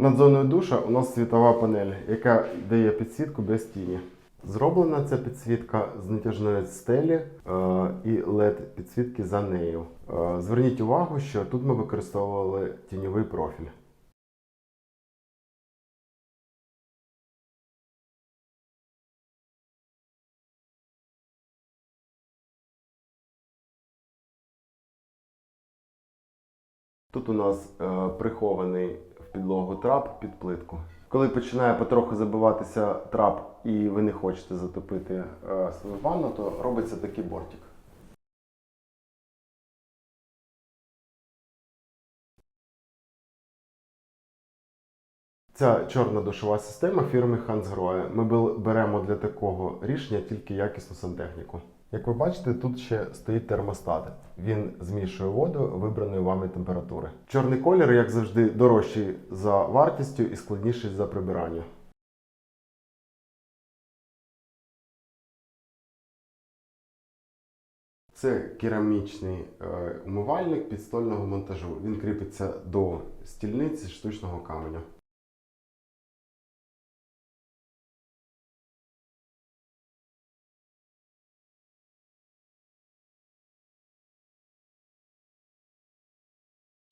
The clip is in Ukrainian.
Над зоною душа у нас світова панель, яка дає підсвітку без тіні. Зроблена ця підсвітка з натяжної стелі е, і LED підсвітки за нею. Е, зверніть увагу, що тут ми використовували тіньовий профіль. Тут у нас е, прихований в підлогу трап під плитку. Коли починає потроху забиватися трап і ви не хочете затопити е, свою ванну, то робиться такий бортик. Ця чорна душова система фірми Hansgrohe. Ми беремо для такого рішення тільки якісну сантехніку. Як ви бачите, тут ще стоїть термостат. Він змішує воду вибраної вами температури. Чорний колір, як завжди, дорожчий за вартістю і складніший за прибирання. Це керамічний е, умивальник підстольного монтажу. Він кріпиться до стільниці штучного каменя.